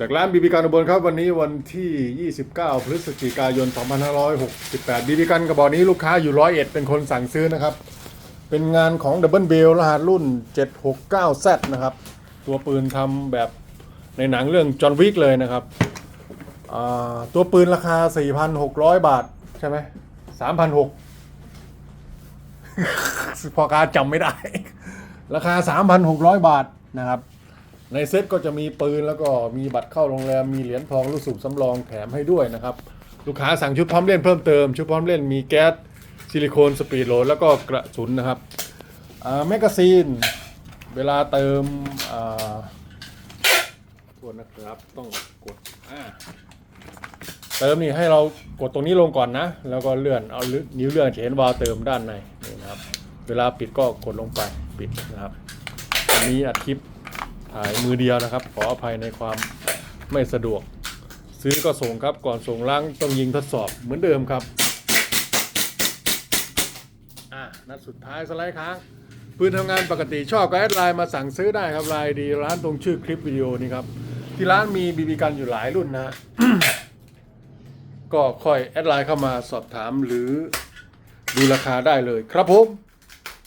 จากร้านบีบีกันอุบลครับวันนี้วันที่ 29 พฤศจิกายน 2568บีบีกันกระบอกนี้ลูกค้าอยู่ร้อยเอ็ดเป็นคนสั่งซื้อนะครับ เป็นงานของ Double b e l รหัสรุ่น 769Z นะครับ ตัวปืนทำแบบในหนังเรื่องจอห์นวิกเลยนะครับ ตัวปืนราคา 4,600 บาท ใช่ไหม3,600 พอการจำไม่ได้ ราคา 3,600 บาทนะครับ ในเซ็ตก็จะมีปืนแล้วก็มีบัตรเข้าโรงแรมมีเหรียญทองลูกสูบสำรองแถมให้ด้วยนะครับ ลูกค้าสั่งชุดพร้อมเล่นเพิ่มเติม ชุดพร้อมเล่นมีแก๊สซิลิโคนสปีดโหลดแล้วก็กระสุนนะครับแมกกาซีน เวลาเติมอ่าโทษนะครับต้องกดเติมนี่ให้เรากดตรงนี้ลงก่อนนะ แล้วก็เลื่อนเอานิ้วเลื่อนจะเห็นวาล์วเติมด้านในนี่นะครับ เวลาปิดก็กดลงไปปิดนะครับอันนี้อัดคลิป ถ่ายมือเดียวนะครับ ขออภัยในความไม่สะดวก ซื้อก็ส่งครับก่อนส่งล้างต้องยิงทดสอบเหมือนเดิมครับอะนัดสุดท้ายสไลด์ค้างปืนทำงานปกติชอบก็แอดไลน์มาสั่งซื้อได้ครับไลน์ดีร้านตรงชื่อคลิปวิดีโอนี้ครับ ที่ร้านมีบีบีกันอยู่หลายรุ่นนะ ก็ค่อยแอดไลน์เข้ามาสอบถามหรือดูราคาได้เลยครับผม